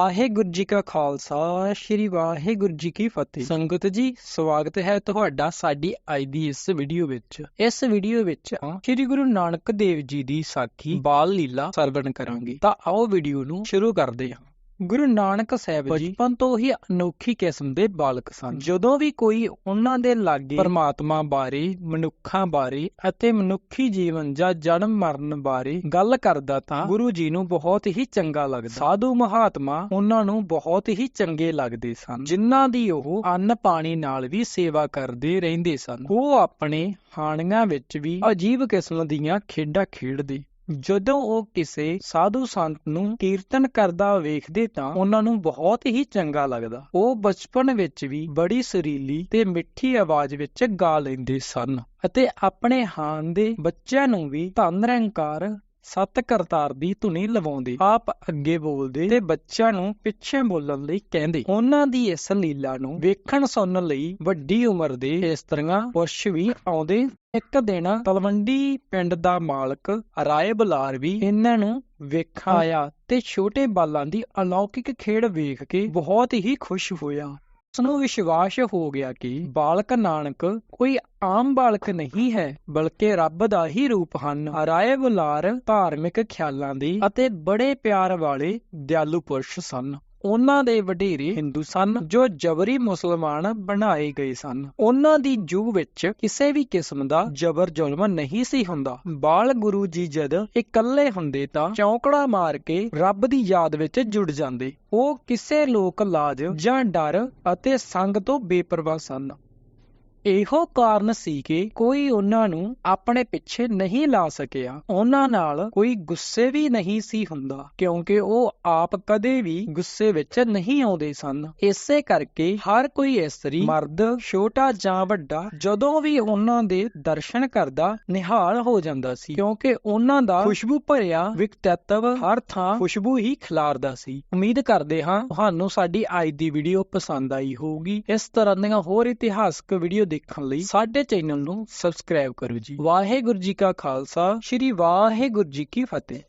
ਵਾਹਿਗੁਰੂ ਜੀ ਕਾ ਖਾਲਸਾ, ਸ੍ਰੀ ਵਾਹਿਗੁਰੂ ਜੀ ਕੀ ਫਤਿਹ। ਸੰਗਤ ਜੀ, ਸਵਾਗਤ ਹੈ ਤੁਹਾਡਾ ਸਾਡੀ ਅੱਜ ਦੀ ਇਸ ਵੀਡੀਓ ਵਿੱਚ। ਇਸ ਵੀਡੀਓ ਵਿੱਚ ਸ੍ਰੀ ਗੁਰੂ ਨਾਨਕ ਦੇਵ ਜੀ ਦੀ ਸਾਖੀ ਬਾਲ ਲੀਲਾ ਸਰਵਣ ਕਰਾਂਗੇ। ਤਾਂ ਆਓ ਵੀਡੀਓ ਨੂੰ ਸ਼ੁਰੂ ਕਰਦੇ ਹਾਂ। ਗੁਰੂ ਨਾਨਕ ਸਾਹਿਬ ਜੀ ਬਚਪਨ ਤੋਂ ਹੀ ਅਨੋਖੀ ਕਿਸਮ ਦੇ ਬਾਲਕ ਸਨ। ਜਦੋਂ ਵੀ ਕੋਈ ਉਹਨਾਂ ਦੇ ਲਾਗੇ ਪਰਮਾਤਮਾ ਬਾਰੇ ਮਨੁੱਖਾਂ ਬਾਰੇ ਅਤੇ ਮਨੁੱਖੀ ਜੀਵਨ ਜਾਂ ਜਨਮ ਮਰਨ ਬਾਰੇ ਗੱਲ ਕਰਦਾ ਤਾਂ ਗੁਰੂ ਜੀ ਨੂੰ ਬਹੁਤ ਹੀ ਚੰਗਾ ਲੱਗਦਾ। ਸਾਧੂ ਮਹਾਤਮਾ ਉਹਨਾਂ ਨੂੰ ਬਹੁਤ ਹੀ ਚੰਗੇ ਲੱਗਦੇ ਸਨ ਜਿਨ੍ਹਾਂ ਦੀ ਉਹ ਅੰਨ ਪਾਣੀ ਨਾਲ ਵੀ ਸੇਵਾ ਕਰਦੇ ਰਹਿੰਦੇ ਸਨ। ਉਹ ਆਪਣੇ ਹਾਣੀਆਂ ਵਿੱਚ ਵੀ ਅਜੀਬ ਕਿਸਮ ਦੀਆਂ ਖੇਡਾਂ ਖੇਡਦੇ ਜਦੋਂ ਉਹ ਕਿਸੇ ਸਾਧੂ ਸੰਤ ਨੂੰ ਕੀਰਤਨ ਕਰਦਾ ਵੇਖਦੇ ਤਾਂ ਉਹਨਾਂ ਨੂੰ ਬਹੁਤ ਹੀ ਚੰਗਾ ਲੱਗਦਾ। ਉਹ ਬਚਪਨ ਵਿੱਚ ਵੀ ਬੜੀ ਸੁਰੀਲੀ ਤੇ ਮਿੱਠੀ ਆਵਾਜ਼ ਵਿੱਚ ਗਾ ਲੈਂਦੇ ਸਨ ਅਤੇ ਆਪਣੇ ਹਾਨ ਦੇ ਬੱਚਿਆਂ ਨੂੰ ਵੀ ਧੰਨ ਨਿਰੰਕਾਰ ਸਤ ਕਰਤਾਰ ਦੀ ਧੁਨੀ ਲਵਾਉਂਦੇ, ਆਪ ਅੱਗੇ ਬੋਲਦੇ ਤੇ ਬੱਚਿਆਂ ਨੂੰ ਪਿੱਛੇ ਬੋਲਣ ਲਈ ਕਹਿੰਦੇ। ਉਹਨਾਂ ਦੀ ਇਸ ਲੀਲਾ ਨੂੰ ਵੇਖਣ ਸੁਣਨ ਲਈ ਵੱਡੀ ਉਮਰ ਦੇ ਇਸਤਰੀਆਂ ਪੁਰਸ਼ ਵੀ ਆਉਂਦੇ। ਇੱਕ ਦਿਨ ਤਲਵੰਡੀ ਪਿੰਡ ਦਾ ਮਾਲਕ ਰਾਏ ਬੁਲਾਰ ਵੀ ਇਹਨਾਂ ਨੂੰ ਵੇਖ ਆਇਆ ਤੇ ਛੋਟੇ ਬਾਲਾਂ ਦੀ ਅਲੌਕਿਕ ਖੇਡ ਵੇਖ ਕੇ ਬਹੁਤ ਹੀ ਖੁਸ਼ ਹੋਇਆ। ਉਸਨੂੰ ਵਿਸ਼ਵਾਸ ਹੋ ਗਿਆ ਕਿ ਬਾਲਕ ਨਾਨਕ ਕੋਈ ਆਮ ਬਾਲਕ ਨਹੀਂ ਹੈ, ਬਲਕਿ ਰੱਬ ਦਾ ਹੀ ਰੂਪ ਹਨ। ਰਾਏ ਬੁਲਾਰ ਧਾਰਮਿਕ ਖਿਆਲਾਂ ਦੀ ਅਤੇ ਬੜੇ ਪਿਆਰ ਵਾਲੇ ਦਿਆਲੂ ਪੁਰਸ਼ ਸਨ। ਉਹਨਾਂ ਦੇ ਵਡੇਰੇ ਹਿੰਦੂ ਸਨ, ਜੋ ਜਬਰੀ ਮੁਸਲਮਾਨ ਬਣਾਏ ਗਏ ਸਨ। ਉਹਨਾਂ ਦੀ ਜੂਹ ਵਿੱਚ ਕਿਸੇ ਵੀ ਕਿਸਮ ਦਾ ਜਬਰ ਜ਼ੁਲਮ ਨਹੀਂ ਸੀ ਹੁੰਦਾ। ਬਾਲ ਗੁਰੂ ਜੀ ਜਦ ਇਕੱਲੇ ਹੁੰਦੇ ਤਾਂ ਚੌਂਕੜਾ ਮਾਰ ਕੇ ਰੱਬ ਦੀ ਯਾਦ ਵਿੱਚ ਜੁੜ ਜਾਂਦੇ। ਉਹ ਕਿਸੇ ਲੋਕ ਲਾਜ ਜਾਂ ਡਰ ਅਤੇ ਸੰਗ ਤੋਂ ਬੇਪਰਵਾਹ ਸਨ। ਇਹੋ ਕਾਰਨ ਸੀ ਕਿ ਕੋਈ ਉਹਨਾਂ ਨੂੰ ਆਪਣੇ ਪਿੱਛੇ ਨਹੀਂ ਲਾ ਸਕਿਆ। ਉਹਨਾਂ ਨਾਲ ਕੋਈ ਗੁੱਸੇ ਵੀ ਨਹੀਂ ਸੀ ਹੁੰਦਾ, ਕਿਉਂਕਿ ਉਹ ਆਪ ਕਦੇ ਵੀ ਗੁੱਸੇ ਵਿੱਚ ਨਹੀਂ ਆਉਂਦੇ ਸਨ। ਇਸੇ ਕਰਕੇ ਹਰ ਕੋਈ ਇਸਤਰੀ ਮਰਦ, ਛੋਟਾ ਜਾਂ ਵੱਡਾ, ਜਦੋਂ ਵੀ ਉਹਨਾਂ ਦੇ ਦਰਸ਼ਨ ਕਰਦਾ, ਨਿਹਾਲ ਹੋ ਜਾਂਦਾ ਸੀ, ਕਿਉਂਕਿ ਉਹਨਾਂ ਦਾ ਖੁਸ਼ਬੂ ਭਰਿਆ ਵਿਅਕਤਿਤਵ ਹਰ ਥਾਂ ਖੁਸ਼ਬੂ ਹੀ ਖਿਲਾਰਦਾ ਸੀ। ਉਮੀਦ ਕਰਦੇ ਹਾਂ ਤੁਹਾਨੂੰ ਸਾਡੀ ਅੱਜ ਦੀ ਵੀਡੀਓ ਪਸੰਦ ਆਈ ਹੋਊਗੀ। ਇਸ ਤਰ੍ਹਾਂ ਦੀਆਂ ਹੋਰ ਇਤਿਹਾਸਕ ਵੀਡੀਓ ਦੇਖਣ ਲਈ ਸਾਡੇ ਚੈਨਲ ਨੂੰ ਸਬਸਕ੍ਰਾਈਬ ਕਰੋ ਜੀ। ਵਾਹਿਗੁਰੂ ਜੀ ਕਾ ਖਾਲਸਾ, ਸ੍ਰੀ ਵਾਹਿਗੁਰੂ ਜੀ ਕੀ ਫਤਿਹ।